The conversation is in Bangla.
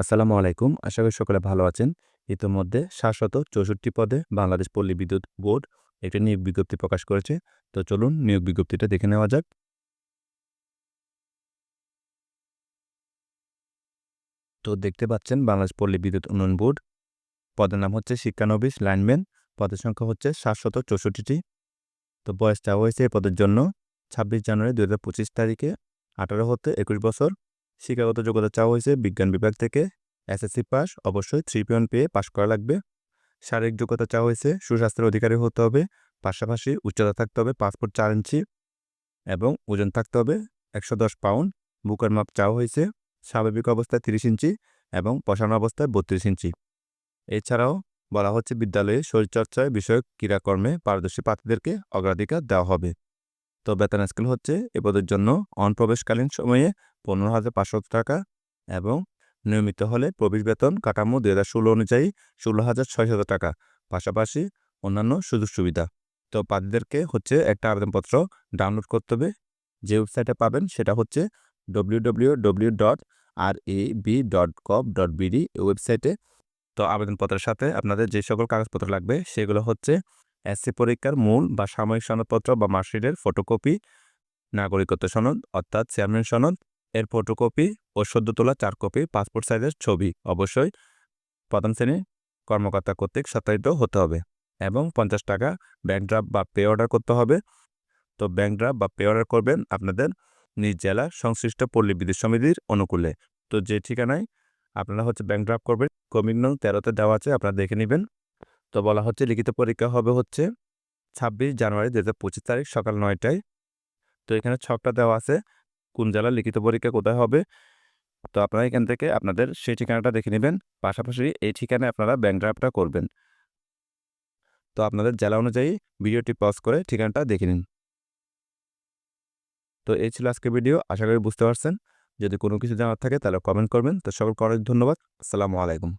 আসসালামু আলাইকুম। আশা করি সকলে ভালো আছেন। ইতিমধ্যে সাতশত চৌষট্টি পদে বাংলাদেশ পল্লী বিদ্যুৎ বোর্ড একটি নিয়োগ বিজ্ঞপ্তি প্রকাশ করেছে। তো চলুন নিয়োগ বিজ্ঞপ্তিটা দেখে নেওয়া যাক। তো দেখতে পাচ্ছেন বাংলাদেশ পল্লী বিদ্যুৎ উন্নয়ন বোর্ড পদের নাম হচ্ছে শিক্ষানবিশ লাইনম্যান। পদের সংখ্যা হচ্ছে সাতশত চৌষট্টিটি। তো বয়স চাওয়া হয়েছে এই পদের জন্য। ছাব্বিশ জানুয়ারি দু তারিখে আঠারো হতে একুশ বছর। শিক্ষাগত যোগ্যতা চাওয়া হয়েছে বিজ্ঞান বিভাগ থেকে এসএসসি পাস অবশ্যই থ্রি পয়েন্ট পেয়ে পাশ করা লাগবে। শারীরিক যোগ্যতা চাওয়া হয়েছে, সুস্বাস্থ্যের অধিকারী হতে হবে, পাশাপাশি উচ্চতা থাকতে হবে ফুট চার ইঞ্চি এবং ওজন থাকতে হবে একশো দশ পাউন্ড বুকের মাপ চাওয়া হয়েছে, স্বাভাবিক অবস্থায় তিরিশ ইঞ্চি এবং পশানো অবস্থায় বত্রিশ ইঞ্চি। এছাড়াও বলা হচ্ছে বিদ্যালয়ে শরীরচর্চায় বিষয়ক ক্রীড়াকর্মে পারদর্শী প্রার্থীদেরকে অগ্রাধিকার দেওয়া হবে। তো বেতন স্কেল হচ্ছে এ পদের জন্য অনপ্রবেশকালীন সময়ে পনেরো হাজার পাঁচশো টাকা এবং নিয়মিত হলে প্রবেশ বেতন কাঠামো দুই হাজার ষোলো অনুযায়ী ষোলো হাজার ছয়শত টাকা, পাশাপাশি অন্যান্য সুযোগ সুবিধা। তো প্রার্থীদেরকে হচ্ছে একটা আবেদনপত্র ডাউনলোড করতে হবে। যে ওয়েবসাইটে পাবেন সেটা হচ্ছে W W W dot R A B dot dot ওয়েবসাইটে তো আবেদনপত্রের সাথে আপনাদের যে সকল কাগজপত্র লাগবে সেগুলো হচ্ছে এসসি পরীক্ষার মূল বা সাময়িক সনদপত্র বা মার্কশিটের ফটোকপি, নাগরিকত্ব সনদ অর্থাৎ চেয়ারম্যান সনদ, এর ফটোকপি ও সদ্য তোলা চার কপি পাসপোর্ট সাইজের ছবি। অবশ্যই প্রথম শ্রেণি কর্মকর্তা কর্তৃক সত্যায়িত হতে হবে এবং পঞ্চাশ টাকা ব্যাংক ড্রাফট বা পে অর্ডার করতে হবে। তো ব্যাংক ড্রাফট বা পে অর্ডার করবেন আপনাদের নিজ জেলা সংশ্লিষ্ট পল্লী বিদ্যুৎ সমিতির অনুকূলে। তো যে ঠিকানায় আপনারা হচ্ছে ব্যাংক ড্রাফট করবেন কমিক নং তেরোতে দেওয়া আছে, আপনারা দেখে নেবেন। তো বলা হচ্ছে লিখিত পরীক্ষা হবে হচ্ছে ছাব্বিশ জানুয়ারি দু হাজার পঁচিশ তারিখ সকাল নয়টায়। তো এখানে ছকটা দেওয়া আছে, কোন জেলার লিখিত পরীক্ষা কোথায় হবে? তো আপনারা এখান থেকে আপনাদের সেই ঠিকানাটা দেখে নেবেন, পাশাপাশি এই ঠিকানায় আপনারা ব্যাংক ড্রাফটটা করবেন। তো আপনাদের জেলা অনুযায়ী ভিডিওটি পজ করে ঠিকানাটা দেখে নিন। তো এই ছিল আজকের ভিডিও, আশা করি বুঝতে পারছেন। যদি কোনো কিছু জানার থাকে তাহলে কমেন্ট করবেন। তো সকলকে অনেক ধন্যবাদ। আসসালামু আলাইকুম।